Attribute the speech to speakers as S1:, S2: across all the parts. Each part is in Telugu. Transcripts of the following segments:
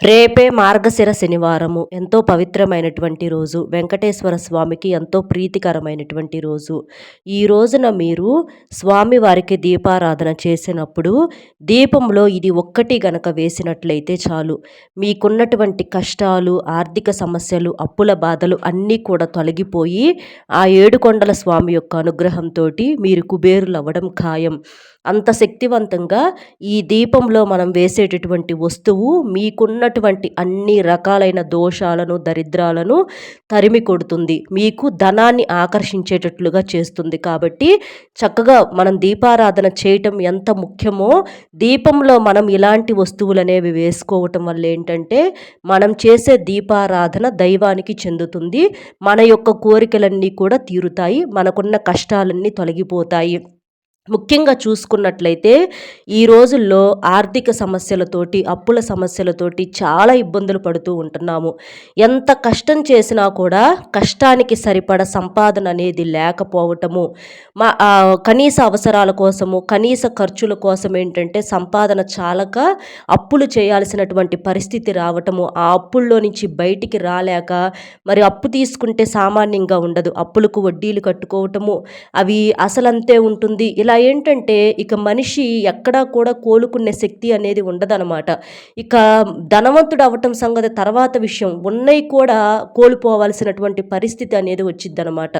S1: రేపే మార్గశిర శనివారము. ఎంతో పవిత్రమైనటువంటి రోజు. వెంకటేశ్వర స్వామికి ఎంతో ప్రీతికరమైనటువంటి రోజు. ఈ రోజున మీరు స్వామివారికి దీపారాధన చేసినప్పుడు దీపంలో ఇది ఒక్కటి గనక వేసినట్లయితే చాలు. మీకున్నటువంటి కష్టాలు ఆర్థిక సమస్యలు అప్పుల బాధలు అన్నీ కూడా తొలగిపోయి ఆ ఏడుకొండల స్వామి యొక్క అనుగ్రహంతో మీరు కుబేరులు అవ్వడం ఖాయం. అంత శక్తివంతంగా ఈ దీపంలో మనం వేసేటటువంటి వస్తువు మీకున్నటువంటి అన్ని రకాలైన దోషాలను దరిద్రాలను తరిమి కొడుతుంది. మీకు ధనాన్ని ఆకర్షించేటట్లుగా చేస్తుంది. కాబట్టి చక్కగా మనం దీపారాధన చేయటం ఎంత ముఖ్యమో దీపంలో మనం ఇలాంటి వస్తువులు అనేవి వేసుకోవటం వల్ల ఏంటంటే మనం చేసే దీపారాధన దైవానికి చెందుతుంది. మన యొక్క కోరికలన్నీ కూడా తీరుతాయి. మనకున్న కష్టాలన్నీ తొలగిపోతాయి. ముఖ్యంగా చూసుకున్నట్లయితే ఈ రోజుల్లో ఆర్థిక సమస్యలతోటి అప్పుల సమస్యలతోటి చాలా ఇబ్బందులు పడుతూ ఉంటున్నాము. ఎంత కష్టం చేసినా కూడా కష్టానికి సరిపడ సంపాదన అనేది లేకపోవటము మా కనీస అవసరాల కోసము కనీస ఖర్చుల కోసం ఏంటంటే సంపాదన చాలక అప్పులు చేయాల్సినటువంటి పరిస్థితి రావటము ఆ అప్పుల్లో నుంచి బయటికి రాలేక మరి అప్పు తీసుకుంటే సామాన్యంగా ఉండదు. అప్పులకు వడ్డీలు కట్టుకోవటము అవి అసలంతే ఉంటుంది. ఇలా ఏంటంటే ఇక మనిషి ఎక్కడా కూడా కోలుకునే శక్తి అనేది ఉండదనమాట ఇక ధనవంతుడు అవ్వటం సంగతి తర్వాత విషయం. ఉన్నవి కూడా కోల్పోవలసినటువంటి పరిస్థితి అనేది వచ్చిందనమాట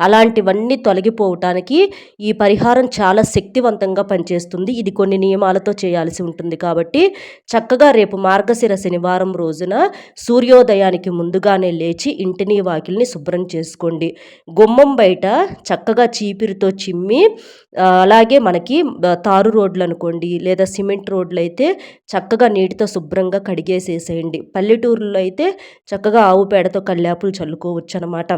S1: అలాంటివన్నీ తొలగిపోవటానికి ఈ పరిహారం చాలా శక్తివంతంగా పనిచేస్తుంది. ఇది కొన్ని నియమాలతో చేయాల్సి ఉంటుంది కాబట్టి చక్కగా రేపు మార్గశిర శనివారం రోజున సూర్యోదయానికి ముందుగానే లేచి ఇంటిని వాకిల్ని శుభ్రం చేసుకోండి. గుమ్మం బయట చక్కగా చీపిరితో చిమ్మి అలాగే మనకి తారు రోడ్లు అనుకోండి లేదా సిమెంట్ రోడ్లు అయితే చక్కగా నీటితో శుభ్రంగా కడిగేసేసేయండి. పల్లెటూరులో అయితే చక్కగా ఆవు పేడతో కల్లాపులు చల్లుకోవచ్చు అనమాట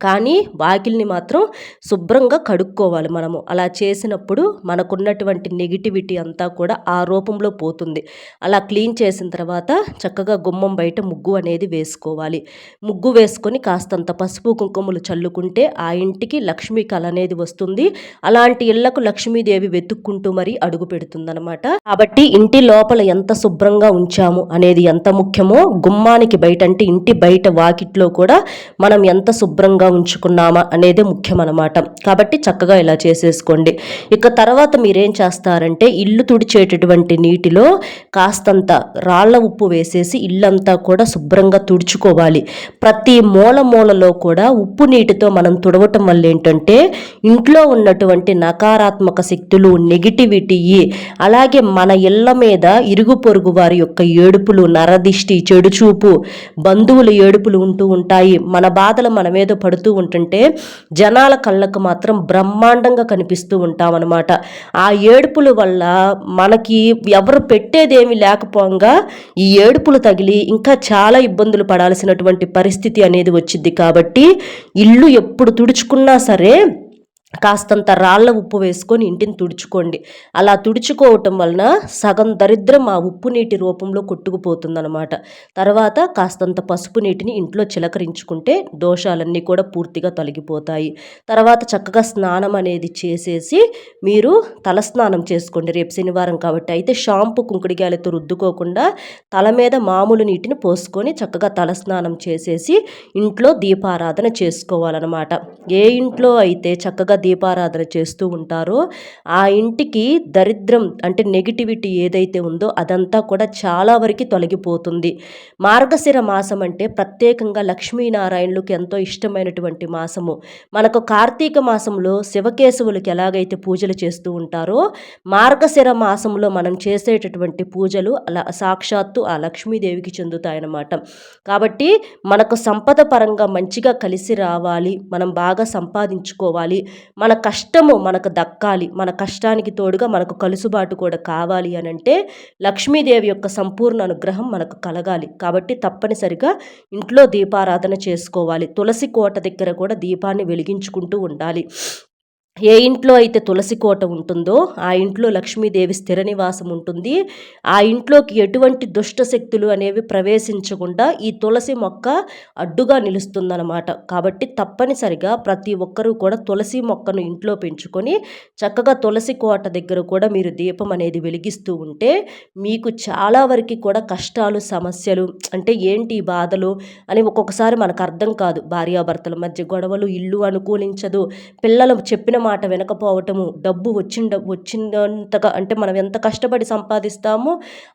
S1: కానీ వాకిల్ని మాత్రం శుభ్రంగా కడుక్కోవాలి మనము. అలా చేసినప్పుడు మనకున్నటువంటి నెగిటివిటీ అంతా కూడా ఆ రూపంలో పోతుంది. అలా క్లీన్ చేసిన తర్వాత చక్కగా గుమ్మం బయట ముగ్గు అనేది వేసుకోవాలి. ముగ్గు వేసుకొని కాస్తంత పసుపు కుంకుమలు చల్లుకుంటే ఆ ఇంటికి లక్ష్మీ కళ అనేది వస్తుంది. అలాంటి ఇళ్ళకు లక్ష్మీదేవి వెతుక్కుంటూ మరి అడుగు పెడుతుందనమాట కాబట్టి ఇంటి లోపల ఎంత శుభ్రంగా ఉంచాము అనేది ఎంత ముఖ్యమో గుమ్మానికి బయట అంటే ఇంటి బయట వాకిట్లో కూడా మనం ఎంత శుభ్రంగా ఉంచుకున్నామా అనేది ముఖ్యం అనమాట కాబట్టి చక్కగా ఇలా చేసేసుకోండి. ఇక తర్వాత మీరేం చేస్తారంటే ఇల్లు తుడిచేటటువంటి నీటిలో కాస్తంత రాళ్ళ ఉప్పు వేసేసి ఇల్లంతా కూడా శుభ్రంగా తుడుచుకోవాలి. ప్రతి మూల మూలలో కూడా ఉప్పు నీటితో మనం తుడవటం వల్ల ఏంటంటే ఇంట్లో ఉన్నటువంటి నకారాత్మక శక్తులు నెగిటివిటీ అలాగే మన ఇళ్ళ మీద ఇరుగు పొరుగు వారి యొక్క ఏడుపులు నరదిష్టి చెడుచూపు బంధువుల ఏడుపులు ఉంటూ ఉంటాయి. మన బాధలు మన మీద పడు పడుతూ ఉంటుంటే జనాల కళ్ళకు మాత్రం బ్రహ్మాండంగా కనిపిస్తూ ఉంటామన్నమాట. ఆ ఏడుపుల వల్ల మనకి ఎవరు పెట్టేదేమి లేకపోగా ఈ ఏడుపులు తగిలి ఇంకా చాలా ఇబ్బందులు పడాల్సినటువంటి పరిస్థితి అనేది వచ్చింది. కాబట్టి ఇల్లు ఎప్పుడు తుడుచుకున్నా సరే కాస్తంత రాళ్ళ ఉప్పు వేసుకొని ఇంటిని తుడుచుకోండి. అలా తుడుచుకోవటం వలన సగం దరిద్రం ఆ ఉప్పు నీటి రూపంలో కొట్టుకుపోతుందనమాట తర్వాత కాస్తంత పసుపు నీటిని ఇంట్లో చిలకరించుకుంటే దోషాలన్నీ కూడా పూర్తిగా తొలగిపోతాయి. తర్వాత చక్కగా స్నానం అనేది చేసేసి మీరు తలస్నానం చేసుకోండి. రేపు శనివారం కాబట్టి అయితే షాంపు కుంకుడికాయలతో రుద్దుకోకుండా తల మీద మామూలు నీటిని పోసుకొని చక్కగా తలస్నానం చేసేసి ఇంట్లో దీపారాధన చేసుకోవాలన్నమాట. ఏ ఇంట్లో అయితే చక్కగా దీపారాధన చేస్తూ ఉంటారో ఆ ఇంటికి దరిద్రం అంటే నెగిటివిటీ ఏదైతే ఉందో అదంతా కూడా చాలా వరకు తొలగిపోతుంది. మార్గశిర మాసం అంటే ప్రత్యేకంగా లక్ష్మీనారాయణులకు ఎంతో ఇష్టమైనటువంటి మాసము. మనకు కార్తీక మాసంలో శివకేశవులకి ఎలాగైతే పూజలు చేస్తూ ఉంటారో మార్గశిర మాసంలో మనం చేసేటటువంటి పూజలు అలా సాక్షాత్తు ఆ లక్ష్మీదేవికి చెందుతాయన్నమాట. కాబట్టి మనకు సంపద పరంగా మంచిగా కలిసి రావాలి మనం బాగా సంపాదించుకోవాలి మన కష్టము మనకు దక్కాలి మన కష్టానికి తోడుగా మనకు కలుసుబాటు కూడా కావాలి అని అంటే లక్ష్మీదేవి యొక్క సంపూర్ణ అనుగ్రహం మనకు కలగాలి. కాబట్టి తప్పనిసరిగా ఇంట్లో దీపారాధన చేసుకోవాలి. తులసి కోట దగ్గర కూడా దీపాన్ని వెలిగించుకుంటూ ఉండాలి. ఏ ఇంట్లో అయితే తులసి కోట ఉంటుందో ఆ ఇంట్లో లక్ష్మీదేవి స్థిర నివాసం ఉంటుంది. ఆ ఇంట్లోకి ఎటువంటి దుష్ట శక్తులు అనేవి ప్రవేశించకుండా ఈ తులసి మొక్క అడ్డుగా నిలుస్తుందన్నమాట. కాబట్టి తప్పనిసరిగా ప్రతి ఒక్కరూ కూడా తులసి మొక్కను ఇంట్లో పెంచుకొని చక్కగా తులసి కోట దగ్గర కూడా మీరు దీపం అనేది వెలిగిస్తూ ఉంటే మీకు చాలా వరకు కూడా కష్టాలు సమస్యలు అంటే ఏంటి బాధలు అని ఒక్కొక్కసారి మనకు అర్థం కాదు. భార్యాభర్తల మధ్య గొడవలు ఇల్లు అనుకూలించదు. పిల్లలు చెప్పిన మాట వినకపోవటము డబ్బు వచ్చిన వచ్చినంతగా అంటే మనం ఎంత కష్టపడి సంపాదిస్తామో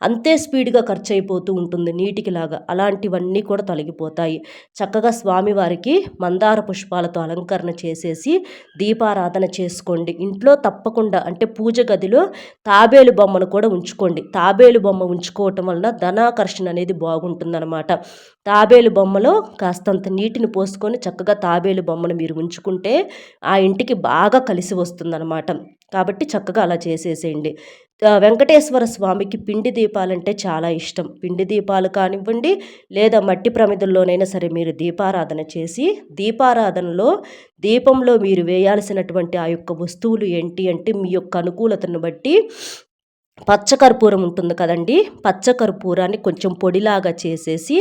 S1: అంతే స్పీడ్గా ఖర్చు అయిపోతూ ఉంటుంది నీటికి లాగా అలాంటివన్నీ కూడా తొలగిపోతాయి. చక్కగా స్వామివారికి మందార పుష్పాలతో అలంకరణ చేసేసి దీపారాధన చేసుకోండి. ఇంట్లో తప్పకుండా అంటే పూజ గదిలో తాబేలు బొమ్మను కూడా ఉంచుకోండి. తాబేలు బొమ్మ ఉంచుకోవటం వలన ధనాకర్షణ అనేది బాగుంటుందన్నమాట. తాబేలు బొమ్మలో కాస్తంత నీటిని పోసుకొని చక్కగా తాబేలు బొమ్మను మీరు ఉంచుకుంటే ఆ ఇంటికి బాగా కలిసి వస్తుందన్నమాట. కాబట్టి చక్కగా అలా చేసేసేయండి. వెంకటేశ్వర స్వామికి పిండి దీపాలంటే చాలా ఇష్టం. పిండి దీపాలు కానివ్వండి లేదా మట్టి ప్రమిదల్లోనైనా సరే మీరు దీపారాధన చేసి దీపారాధనలో దీపంలో మీరు వేయాల్సినటువంటి ఆ యొక్క వస్తువులు ఏంటి అంటే మీ యొక్క అనుకూలతను బట్టి పచ్చకర్పూరం ఉంటుంది కదండి. పచ్చకర్పూరాన్ని కొంచెం పొడిలాగా చేసేసి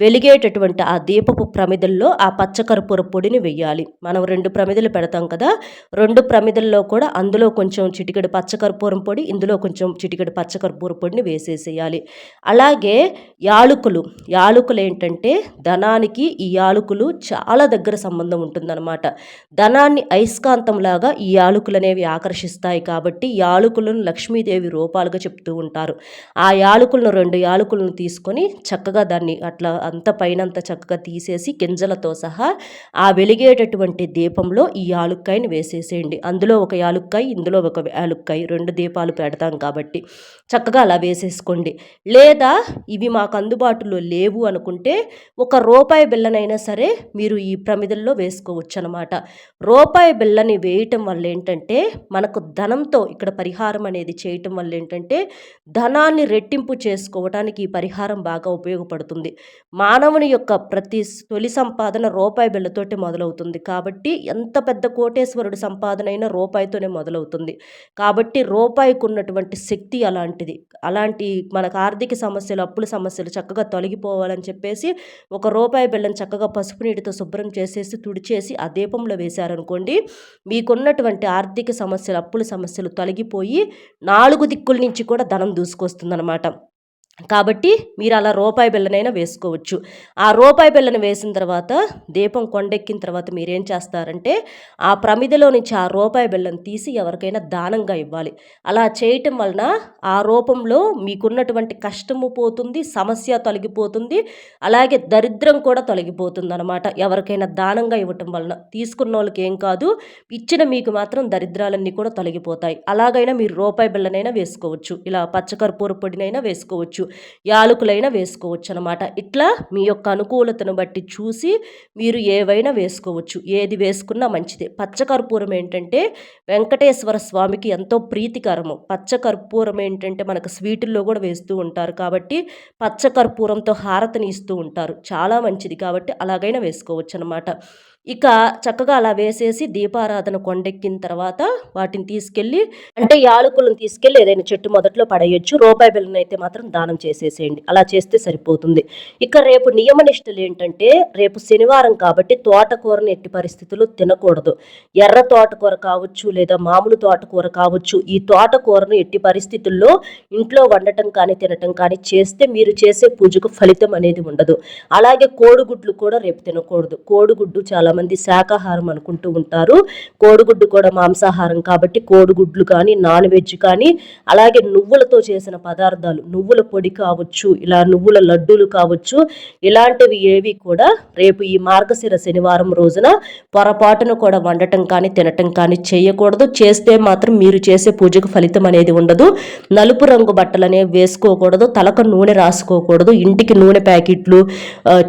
S1: వెలిగేటటువంటి ఆ దీపపు ప్రమిదల్లో ఆ పచ్చకర్పూర పొడిని వెయ్యాలి. మనం రెండు ప్రమిదలు పెడతాం కదా. రెండు ప్రమిదల్లో కూడా అందులో కొంచెం చిటికెడు పచ్చకర్పూరం పొడి ఇందులో కొంచెం చిటికెడు పచ్చకర్పూర పొడిని వేసేసేయాలి. అలాగే యాలుకలు. యాలుకలు ఏంటంటే ధనానికి ఈ యాలుకలు చాలా దగ్గర సంబంధం ఉంటుందన్నమాట. ధనాన్ని అయస్కాంతంలాగా ఈ యాలుకలు అనేవి ఆకర్షిస్తాయి కాబట్టి యాలుకలను లక్ష్మీదేవి రూపాలుగా చెప్తూ ఉంటారు. ఆ యాలకులను రెండు యాలకులను తీసుకొని చక్కగా దాన్ని అట్లా అంత పైనంత చక్కగా తీసేసి గింజలతో సహా ఆ వెలిగేటటువంటి దీపంలో ఈ యాలుక్కాయని వేసేసేయండి. అందులో ఒక యాలుక్కాయ ఇందులో ఒక యాలుక్కాయ రెండు దీపాలు పెడతాం కాబట్టి చక్కగా అలా వేసేసుకోండి. లేదా ఇవి మాకు అందుబాటులో లేవు అనుకుంటే ఒక రూపాయి బిల్లనైనా సరే మీరు ఈ ప్రమిదల్లో వేసుకోవచ్చు అనమాట రూపాయి బిల్లని వేయటం వల్ల ఏంటంటే మనకు ధనంతో ఇక్కడ పరిహారం అనేది చేయటం వల్ల ఏంటంటే ధనాన్ని రెట్టింపు చేసుకోవడానికి ఈ పరిహారం బాగా ఉపయోగపడుతుంది. మానవుని యొక్క ప్రతి తొలి సంపాదన రూపాయి బిళ్ళతోటి మొదలవుతుంది. కాబట్టి ఎంత పెద్ద కోటేశ్వరుడు సంపాదన అయినా రూపాయితోనే మొదలవుతుంది. కాబట్టి రూపాయికి ఉన్నటువంటి శక్తి అలాంటిది. అలాంటి మనకు ఆర్థిక సమస్యలు అప్పుల సమస్యలు చక్కగా తొలగిపోవాలని చెప్పేసి ఒక రూపాయి బిళ్ళని చక్కగా పసుపు నీటితో శుభ్రం చేసేసి తుడిచేసి ఆ దీపంలో వేశారనుకోండి మీకున్నటువంటి ఆర్థిక సమస్యలు అప్పుల సమస్యలు తొలగిపోయి నాలుగు దిక్కుల నుంచి కూడా ధనం దూసుకొస్తుందన్నమాట. కాబట్టి మీరు అలా రూపాయి బిళ్ళనైనా వేసుకోవచ్చు. ఆ రూపాయి బిళ్ళను వేసిన తర్వాత దీపం కొండెక్కిన తర్వాత మీరేం చేస్తారంటే ఆ ప్రమిదలో నుంచి ఆ రూపాయి బిళ్ళను తీసి ఎవరికైనా దానంగా ఇవ్వాలి. అలా చేయటం వలన ఆ రూపంలో మీకున్నటువంటి కష్టము పోతుంది సమస్య తొలగిపోతుంది అలాగే దరిద్రం కూడా తొలగిపోతుంది అనమాట ఎవరికైనా దానంగా ఇవ్వటం వలన తీసుకున్న వాళ్ళకి ఏం కాదు ఇచ్చిన మీకు మాత్రం దరిద్రాలన్నీ కూడా తొలగిపోతాయి. అలాగైనా మీరు రూపాయి బిళ్ళనైనా వేసుకోవచ్చు. ఇలా పచ్చకర్పూర పొడినైనా వేసుకోవచ్చు. యాలకులైనా వేసుకోవచ్చు అనమాట ఇట్లా మీ యొక్క అనుకూలతను బట్టి చూసి మీరు ఏవైనా వేసుకోవచ్చు. ఏది వేసుకున్నా మంచిదే. పచ్చకర్పూరం ఏంటంటే వెంకటేశ్వర స్వామికి ఎంతో ప్రీతికరము. పచ్చకర్పూరం ఏంటంటే మనకు స్వీటుల్లో కూడా వేస్తూ ఉంటారు కాబట్టి పచ్చకర్పూరంతో హారతిని ఇస్తూ ఉంటారు. చాలా మంచిది కాబట్టి అలాగైనా వేసుకోవచ్చు అనమాట ఇక చక్కగా అలా వేసేసి దీపారాధన కొండెక్కిన తర్వాత వాటిని తీసుకెళ్ళి అంటే యాలకులను తీసుకెళ్ళి ఏదైనా చెట్టు మొదట్లో పడేయచ్చు. రూపాయి బిల్లని అయితే మాత్రం దానం చేసేసేయండి. అలా చేస్తే సరిపోతుంది. ఇక రేపు నియమనిష్టలు ఏంటంటే రేపు శనివారం కాబట్టి తోటకూరని ఎట్టి పరిస్థితుల్లో తినకూడదు. ఎర్ర తోటకూర కావచ్చు లేదా మామూలు తోటకూర కావచ్చు ఈ తోటకూరను ఎట్టి పరిస్థితుల్లో ఇంట్లో వండటం కానీ తినటం కానీ చేస్తే మీరు చేసే పూజకు ఫలితం అనేది ఉండదు. అలాగే కోడిగుడ్లు కూడా రేపు తినకూడదు. కోడిగుడ్డు చాలా కొంతమంది శాకాహారం అనుకుంటూ ఉంటారు. కోడిగుడ్డు కూడా మాంసాహారం కాబట్టి కోడిగుడ్లు కానీ నాన్ వెజ్ కానీ అలాగే నువ్వులతో చేసిన పదార్థాలు నువ్వుల పొడి కావచ్చు ఇలా నువ్వుల లడ్డూలు కావచ్చు ఇలాంటివి ఏవి కూడా రేపు ఈ మార్గశిర శనివారం రోజున పొరపాటును కూడా వండటం కానీ తినటం కానీ చేయకూడదు. చేస్తే మాత్రం మీరు చేసే పూజకు ఫలితం అనేది ఉండదు. నలుపు రంగు బట్టలు అనేవి వేసుకోకూడదు. తలకు నూనె రాసుకోకూడదు. ఇంటికి నూనె ప్యాకెట్లు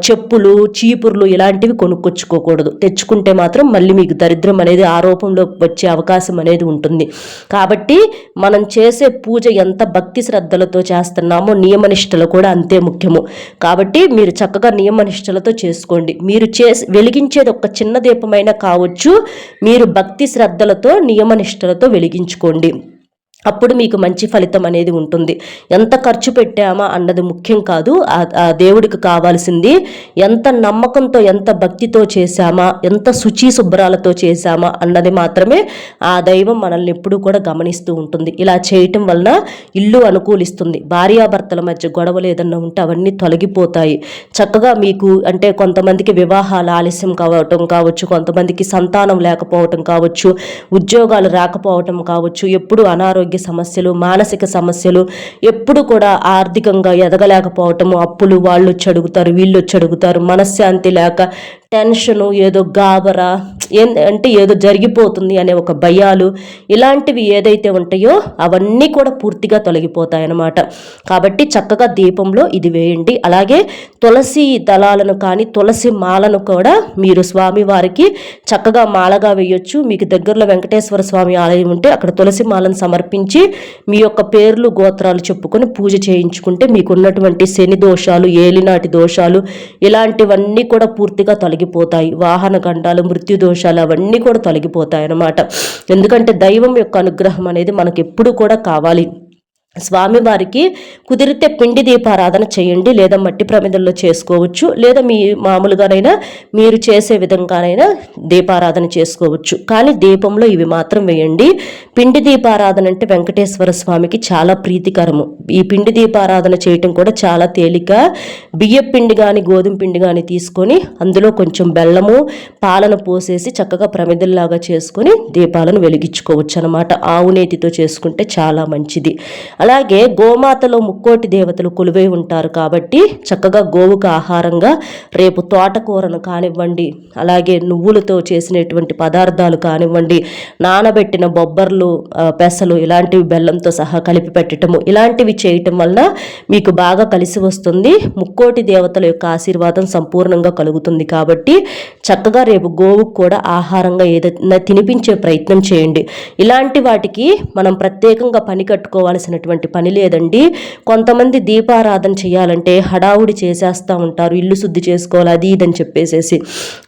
S1: చెప్పులు చీపుర్లు ఇలాంటివి కొనుక్కొచ్చుకోకూడదు. తెచ్చుకోకూడదు తెచ్చుకుంటే మాత్రం మళ్ళీ మీకు దరిద్రం అనేది ఆ రూపంలో వచ్చే అవకాశం అనేది ఉంటుంది. కాబట్టి మనం చేసే పూజ ఎంత భక్తి శ్రద్ధలతో చేస్తున్నామో నియమనిష్టలు కూడా అంతే ముఖ్యము. కాబట్టి మీరు చక్కగా నియమనిష్టలతో చేసుకోండి. మీరు చేసి వెలిగించేది ఒక చిన్న దీపమైనా కావచ్చు. మీరు భక్తి శ్రద్ధలతో నియమనిష్టలతో వెలిగించుకోండి. అప్పుడు మీకు మంచి ఫలితం అనేది ఉంటుంది. ఎంత ఖర్చు పెట్టామా అన్నది ముఖ్యం కాదు. ఆ దేవుడికి కావాల్సింది ఎంత నమ్మకంతో ఎంత భక్తితో చేశామా ఎంత శుచి శుభ్రాలతో చేశామా అన్నది మాత్రమే ఆ దైవం మనల్ని ఎప్పుడూ కూడా గమనిస్తూ ఉంటుంది. ఇలా చేయటం వలన ఇల్లు అనుకూలిస్తుంది. భార్యాభర్తల మధ్య గొడవలు ఏదన్నా ఉంటే అవన్నీ తొలగిపోతాయి. చక్కగా మీకు అంటే కొంతమందికి వివాహాలు ఆలస్యం కావటం కావచ్చు కొంతమందికి సంతానం లేకపోవటం కావచ్చు ఉద్యోగాలు రాకపోవటం కావచ్చు ఎప్పుడు అనారోగ్యం ఆరోగ్య సమస్యలు మానసిక సమస్యలు ఎప్పుడు కూడా ఆర్థికంగా ఎదగలేకపోవటము. అప్పులు వాళ్ళు వచ్చి అడుగుతారు వీళ్ళు వచ్చి అడుగుతారు. మనశ్శాంతి లేక టెన్షను ఏదో గాబరా అంటే ఏదో జరిగిపోతుంది అనే ఒక భయాలు ఇలాంటివి ఏదైతే ఉంటాయో అవన్నీ కూడా పూర్తిగా తొలగిపోతాయి అన్నమాట కాబట్టి చక్కగా దీపంలో ఇది వేయండి. అలాగే తులసి దళాలను కానీ తులసి మాలను కూడా మీరు స్వామి వారికి చక్కగా మాలగా వేయొచ్చు. మీకు దగ్గరలో వెంకటేశ్వర స్వామి ఆలయం ఉంటే అక్కడ తులసి మాలను సమర్పించి మీ యొక్క పేర్లు గోత్రాలు చెప్పుకొని పూజ చేయించుకుంటే మీకున్నటువంటి శని దోషాలు ఏలినాటి దోషాలు ఇలాంటివన్నీ కూడా పూర్తిగా తొలగి తొలగిపోతాయి. వాహన గంటాలు మృత్యు దోషాలు అవన్నీ కూడా తొలగిపోతాయి అన్నమాట ఎందుకంటే దైవం యొక్క అనుగ్రహం అనేది మనకు ఎప్పుడు కూడా కావాలి. స్వామివారికి కుదిరితే పిండి దీపారాధన చేయండి లేదా మట్టి ప్రమిదల్లో చేసుకోవచ్చు లేదా మీ మామూలుగానైనా మీరు చేసే విధంగానైనా దీపారాధన చేసుకోవచ్చు. కానీ దీపంలో ఇవి మాత్రం వేయండి. పిండి దీపారాధన అంటే వెంకటేశ్వర స్వామికి చాలా ప్రీతికరము. ఈ పిండి దీపారాధన చేయటం కూడా చాలా తేలిక. బియ్య పిండి కానీ గోధుమ పిండి కానీ తీసుకొని అందులో కొంచెం బెల్లము పాలను పోసేసి చక్కగా ప్రమిదల్లాగా చేసుకొని దీపాలను వెలిగించుకోవచ్చు అనమాట ఆవు నేతితో చేసుకుంటే చాలా మంచిది. అలాగే గోమాతలో ముక్కోటి దేవతలు కొలువై ఉంటారు కాబట్టి చక్కగా గోవుకు ఆహారంగా రేపు తోటకూరను కానివ్వండి అలాగే నువ్వులతో చేసినటువంటి పదార్థాలు కానివ్వండి నానబెట్టిన బొబ్బర్లు పెసలు ఇలాంటివి బెల్లంతో సహా కలిపి పెట్టడము ఇలాంటివి చేయటం వలన మీకు బాగా కలిసి వస్తుంది. ముక్కోటి దేవతల యొక్క ఆశీర్వాదం సంపూర్ణంగా కలుగుతుంది కాబట్టి చక్కగా రేపు గోవుకు కూడా ఆహారంగా ఏదైనా తినిపించే ప్రయత్నం చేయండి. ఇలాంటి వాటికి మనం ప్రత్యేకంగా పని కట్టుకోవాల్సినటువంటి చేయాల్సినటువంటి పని లేదండి. కొంతమంది దీపారాధన చేయాలంటే హడావుడి చేసేస్తూ ఉంటారు. ఇల్లు శుద్ధి చేసుకోవాలి అది ఇదని చెప్పేసేసి.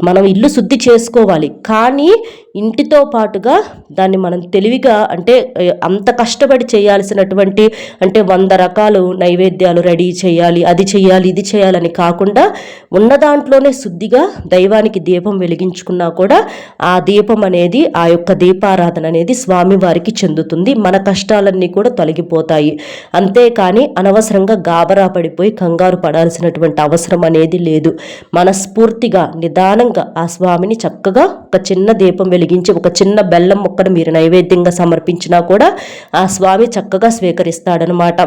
S1: మనం ఇల్లు శుద్ధి చేసుకోవాలి. కానీ ఇంటితో పాటుగా దాన్ని మనం తెలివిగా అంటే అంత కష్టపడి చేయాల్సినటువంటి అంటే వంద రకాలు నైవేద్యాలు రెడీ చేయాలి అది చేయాలి ఇది చేయాలని కాకుండా ఉన్న దాంట్లోనే శుద్ధిగా దైవానికి దీపం వెలిగించుకున్నా కూడా ఆ దీపం అనేది ఆ యొక్క దీపారాధన అనేది స్వామివారికి చెందుతుంది. మన కష్టాలన్నీ కూడా తొలగిపోతాయి. అంతేకాని అనవసరంగా గాబరా పడిపోయి కంగారు పడాల్సినటువంటి అవసరం అనేది లేదు. మనస్ఫూర్తిగా నిదానంగా ఆ స్వామిని చక్కగా ఒక చిన్న దీపం వెలిగించి ఒక చిన్న బెల్లం మొక్కను మీరు నైవేద్యంగా సమర్పించినా కూడా ఆ స్వామి చక్కగా స్వీకరిస్తాడనమాట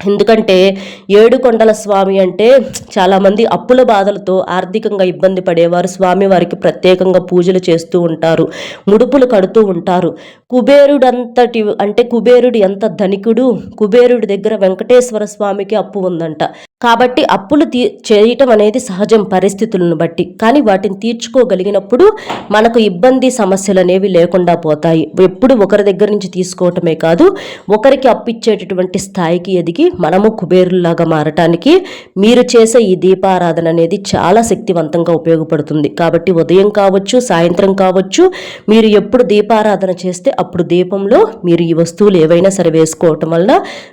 S1: ఎందుకంటే ఏడు కొండల స్వామి అంటే చాలామంది అప్పుల బాధలతో ఆర్థికంగా ఇబ్బంది పడేవారు. స్వామి వారికి ప్రత్యేకంగా పూజలు చేస్తూ ఉంటారు. ముడుపులు కడుతూ ఉంటారు. కుబేరుడంతటి అంటే కుబేరుడు ఎంత ధనికుడు కుబేరుడి దగ్గర వెంకటేశ్వర స్వామికి అప్పు ఉందంట. కాబట్టి అప్పులు తీ చేయటం అనేది సహజం పరిస్థితులను బట్టి. కానీ వాటిని తీర్చుకోగలిగినప్పుడు మనకు ఇబ్బంది సమస్యలు అనేవి లేకుండా పోతాయి. ఎప్పుడు ఒకరి దగ్గర నుంచి తీసుకోవటమే కాదు ఒకరికి అప్పిచ్చేటటువంటి స్థాయికి ఎదిగి మనము కుబేరులాగా మారటానికి మీరు చేసే ఈ దీపారాధన అనేది చాలా శక్తివంతంగా ఉపయోగపడుతుంది. కాబట్టి ఉదయం కావచ్చు సాయంత్రం కావచ్చు మీరు ఎప్పుడు దీపారాధన చేస్తే అప్పుడు దీపంలో మీరు ఈ వస్తువులు ఏవైనా సరే వేసుకోవటం వల్ల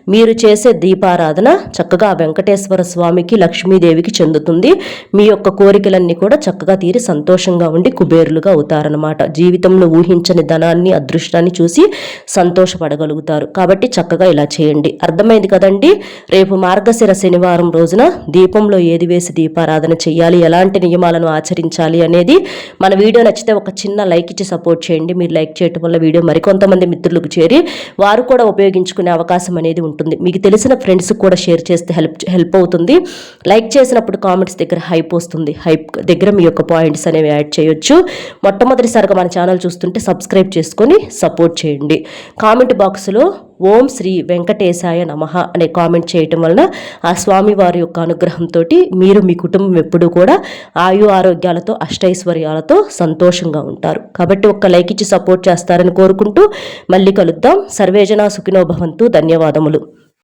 S1: మీరు చేసే దీపారాధన చక్కగా వెంకటేశ్వర స్వామికి లక్ష్మీదేవికి చెందుతుంది. మీ యొక్క కోరికలన్నీ కూడా చక్కగా తీరి సంతోషంగా ఉండి కుబేరులుగా అవుతారనమాట జీవితంలో ఊహించని ధనాన్ని అదృష్టాన్ని చూసి సంతోషపడగలుగుతారు. కాబట్టి చక్కగా ఇలా చేయండి. అర్థమైంది కదండి? రేపు మార్గశిర శనివారం రోజున దీపంలో ఏది వేసి దీపారాధన చేయాలి ఎలాంటి నియమాలను ఆచరించాలి అనేది మన వీడియో నచ్చితే ఒక చిన్న లైక్ ఇచ్చి సపోర్ట్ చేయండి. మీరు లైక్ చేయటం వల్ల వీడియో మరికొంతమంది మిత్రులకు చేరి వారు కూడా ఉపయోగించుకునే అవకాశం అనేది ఉంటుంది. మీకు తెలిసిన ఫ్రెండ్స్ కూడా షేర్ చేస్తే హెల్ప్ హెల్ప్ అవుతుంది. అవుతుంది. లైక్ చేసినప్పుడు కామెంట్స్ దగ్గర హైప్ వస్తుంది. హైప్ దగ్గర మీ యొక్క పాయింట్స్ అనేవి యాడ్ చేయొచ్చు. మొట్టమొదటిసారిగా మన ఛానల్ చూస్తుంటే సబ్స్క్రైబ్ చేసుకొని సపోర్ట్ చేయండి. కామెంట్ బాక్స్లో ఓం శ్రీ వెంకటేశాయ నమః అనే కామెంట్ చేయటం వలన ఆ స్వామి వారి యొక్క అనుగ్రహంతో మీరు మీ కుటుంబం ఎప్పుడూ కూడా ఆయు ఆరోగ్యాలతో అష్టైశ్వర్యాలతో సంతోషంగా ఉంటారు. కాబట్టి ఒక్క లైక్ ఇచ్చి సపోర్ట్ చేస్తారని కోరుకుంటూ మళ్ళీ కలుద్దాం. సర్వేజన సుఖినో భవంతు. ధన్యవాదములు.